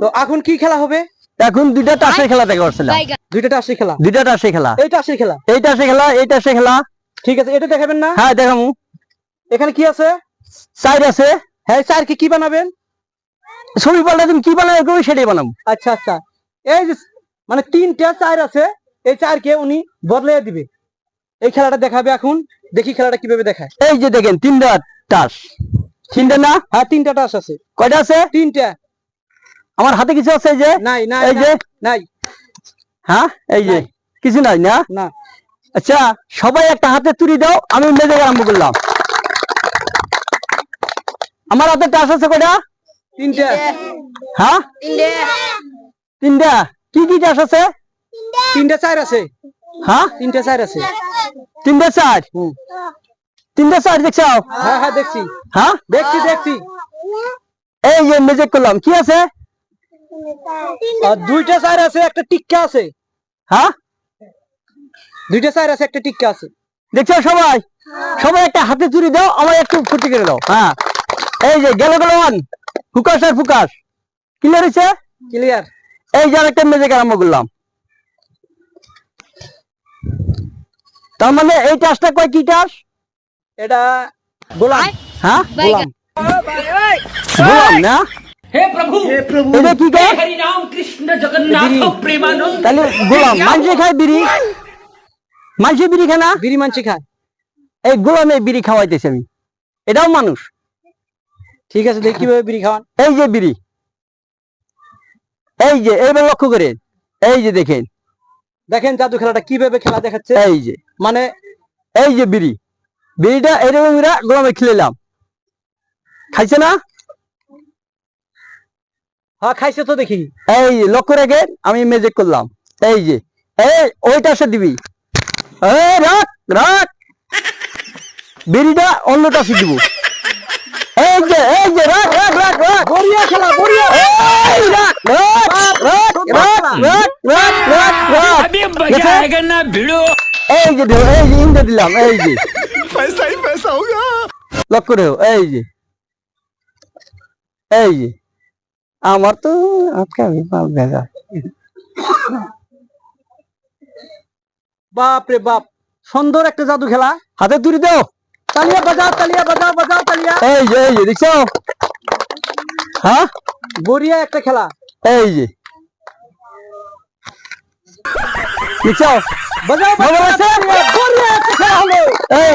তো এখন কি খেলা হবে? এখন দুইটা টাসের খেলা দেখে পারছিলাম দুইটা টাসের খেলা? দুইটা টাসের খেলা। এই টাসের খেলা? এই টাসের খেলা এই টাসের খেলা। ঠিক আছে এটা দেখাবেন না? হ্যাঁ দেখামু। এখানে কি আছে? সাইড আছে। হ্যাঁ স্যার কি কি বানাবেন? ছবি পাল্টা তুমি কি বানাবে করবে সেটাই বানাবো। আচ্ছা আচ্ছা। এই যে মানে তিনটা চার আছে এই চারকে উনি বদলে দিবে। এই খেলাটা দেখাবে এখন দেখি খেলাটা কীভাবে দেখায়। এই যে দেখেন তিনটা টাস। তিনটা না? হ্যাঁ তিনটা টাস আছে। কয়টা আছে? তিনটা। আমার হাতে কিছু আছে এই যে? নাই নাই এই যে? নাই, হ্যাঁ? এই যে? কিছু নাই না? না। আচ্ছা সবাই একটা হাতে তুলি দাও আমি মেজে আরম্ভ করলাম। আমার হাতে টাস আছে কয়টা? তিনটা। হ্যাঁ? তিনটা। কি কি টাস আছে? তিনটা চার আছে। হ্যাঁ? তিনটা চার আছে। তিনটা চার? হুম। তিনটা চার দেখছ? হ্যাঁ হ্যাঁ দেখছি। হ্যাঁ? দেখছি দেখছি। এই যে মেজে করলাম। কি আছে? আর দুইটা চার আছে একটা টিক্কা আছে। হ্যাঁ? দুইটা চার আছে একটা টিক্কা আছে। দেখছ সবাই? সবাই একটা হাতে চুরি দাও আমার একটু ফুটি করে দাও। হ্যাঁ। এই যে গেল গেল ওয়ান। ফুকাস আর ফুকাস। ক্লিয়ার হয়েছে? ক্লিয়ার এই যে আরেকটা মেজে আরম্ভ করলাম। তার মানে এই টাসটা কয় কি টাস এটা গোলাম। হ্যাঁ? গোলাম। গোলাম না? হে প্রভু হে প্রভু। হরি নাম কৃষ্ণ জগন্নাথ প্রেমানন্দ। তাহলে গোলাম খায় বিড়ি? বিড়ি খায় না? বিড়ি খায়। এই গোলামে বিড়ি খাওয়াইতেছি আমি। এটাও মানুষ। ঠিক আছে দেখি কীভাবে বিড়ি খাওয়ান। এই যে বিড়ি। এই যে এইবার লক্ষ্য করেন। এই যে দেখেন। দেখেন জাদু খেলাটা কীভাবে খেলা দেখাচ্ছে। এই যে। মানে এই যে বিড়ি। বিড়িটা এরকম গোলামে খেলেলাম খাইছে না? হ্যাঁ খাইছে তো দেখি। এই লক্ষ্য রেখে আমি ম্যাজিক করলাম। এই যে এই ওইটা সে দিবি। রাখ রাখ। বিড়িটা অন্যটা সে দিব। এই যে এই দিলাম লক্ষ্য রেখো এই যে। এই যে। আমার তো আজকে আমি ভেজা বাপ রে বাপ সুন্দর একটা জাদু খেলা। হাতে তুলি দাও। তালিয়া বাজাও তালিয়া বাজাও বাজাও তালিয়া। এই যে এই যে দেখছ? হ্যাঁ? বড়িয়া একটা খেলা। এই যে। দেখছ? বাজাও বাজাও বড়িয়া একটা খেলা হলো। এই